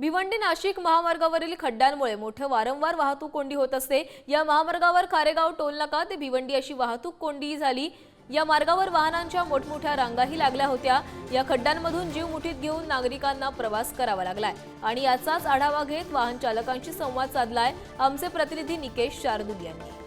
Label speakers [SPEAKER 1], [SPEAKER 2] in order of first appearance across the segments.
[SPEAKER 1] भिवंडी नाशिक महामार्गावरील खड्ड्यांमुळे मोठं वारंवार वाहतूक कोंडी होत असते. या महामार्गावर खारेगाव टोल नाका ते भिवंडी अशी वाहतूक कोंडी झाली. या मार्गावर वाहनांच्या मोठमोठ्या रांगाही लागल्या होत्या. या खड्ड्यांमधून जीव मुठीत घेऊन नागरिकांना प्रवास करावा लागलाय आणि याचाच आढावा घेत वाहन चालकांशी संवाद साधलाय. आमचे प्रतिनिधी निकेश शार्दूल यांनी.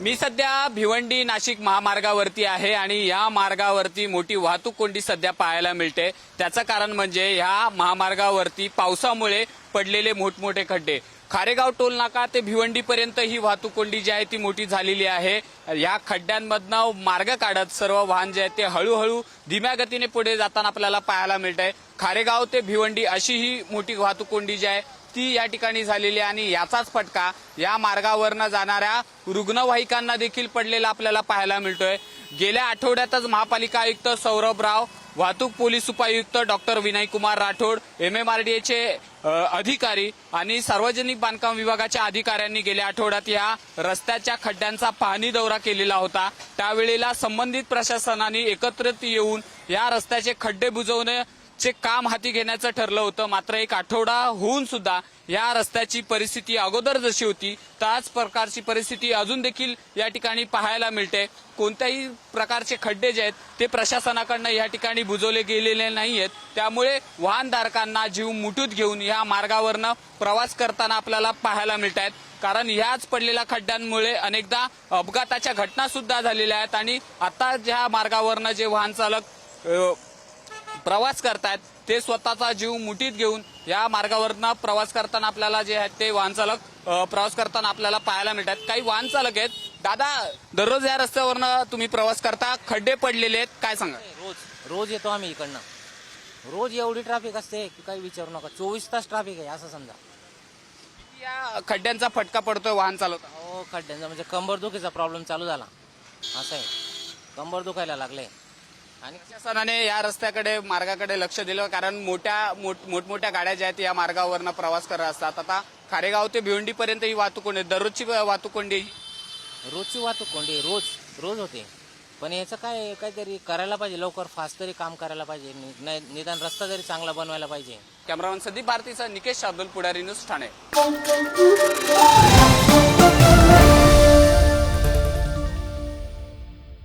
[SPEAKER 2] मी सध्या भिवंडी नाशिक महामार्गावरती आहे आणि या मार्गावरती मोठी वाहतूक कोंडी सध्या पाहायला मिळते. त्याचं कारण म्हणजे ह्या महामार्गावरती पावसामुळे पडलेले मोठमोठे खड्डे. खारेगाव टोल नाका ते भिवंडीपर्यंत ही वाहतूक कोंडी जी आहे ती मोठी झालेली आहे. या खड्ड्यांमधनं मार्ग काढत सर्व वाहन जे आहे ते हळूहळू धीम्या गतीने पुढे जाताना आपल्याला पाहायला मिळत आहे खारेगाव ते भिवंडी अशी ही मोठी वाहतूक कोंडी जी आहे ती या ठिकाणी झालेली आहे आणि याचाच फटका या मार्गावरनं जाणाऱ्या रुग्णवाहिकांना देखील पडलेला आपल्याला पाहायला मिळतोय. गेल्या आठवड्यातच महापालिका आयुक्त सौरभ राव वाहतूक पोलीस उपायुक्त doctor Vinay Kumar Rathod M M R D A अधिकारी आणि सार्वजनिक बांधकाम विभागाच्या अधिकाऱ्यांनी गेल्या आठवड्यात या रस्त्याच्या खड्ड्यांचा पाहणी दौरा केलेला होता. त्यावेळेला संबंधित प्रशासनाने एकत्रित येऊन या रस्त्याचे खड्डे बुजवणे चे काम हाती घेण्याचं ठरलं होतं. मात्र एक आठवडा होऊन सुद्धा या रस्त्याची परिस्थिती अगोदर जशी होती त्याच प्रकारची परिस्थिती अजून देखील या ठिकाणी पाहायला मिळते. कोणत्याही प्रकारचे खड्डे जे आहेत ते प्रशासनाकडनं या ठिकाणी बुजवले गेलेले नाही आहेत त्यामुळे वाहनधारकांना जीव मुठूत घेऊन या मार्गावरनं प्रवास करताना आपल्याला पाहायला मिळत आहेत. कारण ह्याच पडलेल्या खड्ड्यांमुळे अनेकदा अपघाताच्या घटना सुद्धा झालेल्या आहेत. आणि आता ज्या मार्गावरनं जे वाहन चालक प्रवास करतायत ते स्वतःचा जीव मुठीत घेऊन या मार्गावरनं प्रवास करताना आपल्याला जे आहेत ते वाहन चालक अ, प्रवास करताना आपल्याला पाहायला मिळतात काही वाहन चालक आहेत. दादा दररोज या रस्त्यावरनं तुम्ही प्रवास करता? खड्डे पडलेले आहेत. काय सांगा?
[SPEAKER 3] रोज रोज येतो आम्ही इकडनं. रोज एवढी ट्रॅफिक असते की काही विचारू नका. चोवीस तास ट्रॅफिक आहे असं समजा.
[SPEAKER 2] या खड्ड्यांचा फटका पडतोय वाहन चालवता
[SPEAKER 3] हो खड्ड्यांचा म्हणजे कंबरदुखीचा प्रॉब्लेम चालू झाला. असं आहे. कंबर दुखायला लागले आणि
[SPEAKER 2] प्रशासनाने या रस्त्याकडे मार्गाकडे लक्ष दिलं कारण मोठ्या मोठ- मोठमोठ्या गाड्या ज्या आहेत या मार्गावरनं प्रवास करत असतात. आता खारेगाव ते भिवंडी पर्यंत ही वाहतूक कोंडी. दररोजची वाहतूक कोंडी.
[SPEAKER 3] रोजची वाहतूक कोंडी रोज रोज होते. पण याचं काय काहीतरी करायला पाहिजे. लवकर फास्ट तरी काम करायला पाहिजे. नि- निदान रस्ता तरी चांगला बनवायला पाहिजे.
[SPEAKER 2] कॅमेरामॅन संदीप भारतीचा निकेश शार्दुल पुढारी न्यूज ठाणे.